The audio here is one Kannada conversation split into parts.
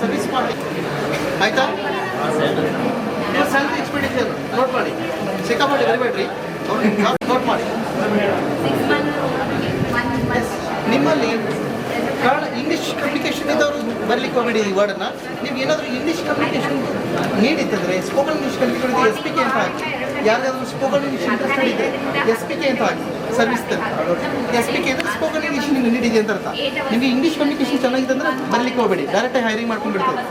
ಸರ್ವಿಸ್ ಮಾಡಿ ಆಯ್ತಾ? ಸ್ಯಾಲ್ರಿ ಮಾಡಿ ಸಿಕ್ಕಾಪಟ್ಟೆ ಬರಿಬೇಡ್ರಿ ನೋಟ್ ಮಾಡಿ ನಿಮ್ಮಲ್ಲಿ ಕನ್ನಡ ಇಂಗ್ಲೀಷ್ ಕಮ್ಯುನಿಕೇಷನ್ ಇದ್ದವರು ಬರ್ಲಿಕ್ಕೆ ಹೋಗಬೇಡಿ ಈ ವರ್ಡನ್ನ ನೀವು ಏನಾದರೂ ಇಂಗ್ಲೀಷ್ ಕಮ್ಯುನಿಕೇಷನ್ ನೀಡಿತ್ತಂದ್ರೆ ಸ್ಪೋಕನ್ ಇಂಗ್ಲೀಷ್ ಕಲಿಕೆ ಎಸ್ ಪಿ ಕೆ ಅಂತ ಹಾಕಿ. ಯಾರಿಗಾದ್ರೂ ಸ್ಪೋಕನ್ ಇಂಗ್ಲೀಷ್ ಇಂಟ್ರೆಸ್ಟೆಡ್ ಇದ್ದರೆ ಎಸ್ ಪಿ ಕೆ ಅಂತ ಹಾಕಿ. ಸರ್ವಿಸ್ ಎಸ್ ಪಿ ಕೆ ಅಂದರೆ ಸ್ಪೋಕನ್ ಇಂಗ್ಲೀಷ್ ನಿಮ್ಗೆ ನೀಡಿದೆ ಅಂತ ಅರ್ಥ. ನಿಮಗೆ ಇಂಗ್ಲಿಷ್ ಕಮ್ಯುನಿಕೇಷನ್ ಚೆನ್ನಾಗಿದೆ ಅಂದ್ರೆ ಬರ್ಲಿಕ್ಕೆ ಹೋಗಬೇಡಿ. ಡೈರೆಕ್ಟ್ ಹೈರಿಂಗ್ ಮಾಡ್ಕೊಂಡು ಯಾರಾದ್ರೂ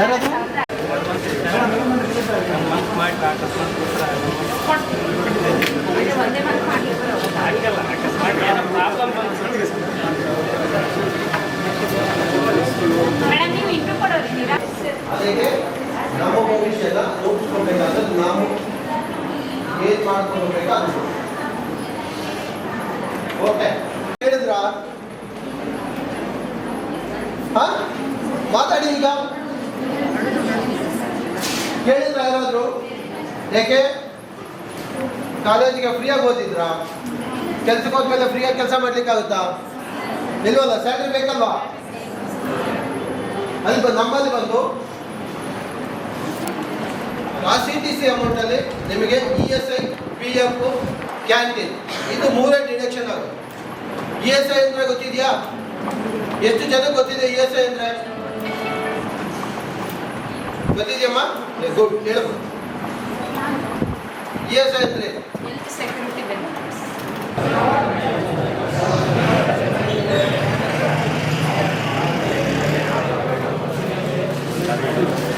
ಯಾರಾದರೂ ನಮ್ಮ ಭವಿಷ್ಯನ ರೂಪಿಸ್ಕೋಬೇಕಾದ್ರೆ ನಾವು ಏನ್ ಮಾಡ್ಕೋಬೇಕು ಅಂತ ಓಕೆ ಯಾಕೆ? ಕಾಲೇಜಿಗೆ ಫ್ರೀಯಾಗಿ ಓದಿದ್ರಾ? ಕೆಲ್ಸಕ್ಕೆ ಹೋದ್ಮೇಲೆ ಫ್ರೀಯಾಗಿ ಕೆಲಸ ಮಾಡ್ಲಿಕ್ಕಾಗುತ್ತಾ? ಇಲ್ವಲ್ಲ ಸ್ಯಾಲ್ರಿ ಬೇಕಲ್ವಾ? ಅಲ್ಲಿ ನಮ್ಮಲ್ಲಿ ಬಂದು ಆ ಸಿ ಟಿ ಸಿ ಅಮೌಂಟಲ್ಲಿ ನಿಮಗೆ E S I P F canteen ಇದು ಮೂರೇ ಡಿಡಕ್ಷನ್ ಆಗುತ್ತೆ ಇ ಎಸ್ ಐ ಅಂದ್ರೆ ಗೊತ್ತಿದೆಯಾ? ಎಷ್ಟು ಜನಕ್ಕೆ ಗೊತ್ತಿದೆ ಇ ಎಸ್ ಐ ಅಂದರೆ? ಗೊತ್ತಿದೆಯಮ್ಮ? ಗುಡ್ ಹೇಳ್ಬೋದು ಇ ಎಸ್ ಐ ಅಂದರೆ ಹೆಲ್ತ್ ಸೆಕ್ಯೂರಿಟಿ ಬೆನಿಫಿಟ್ಸ್ ಇ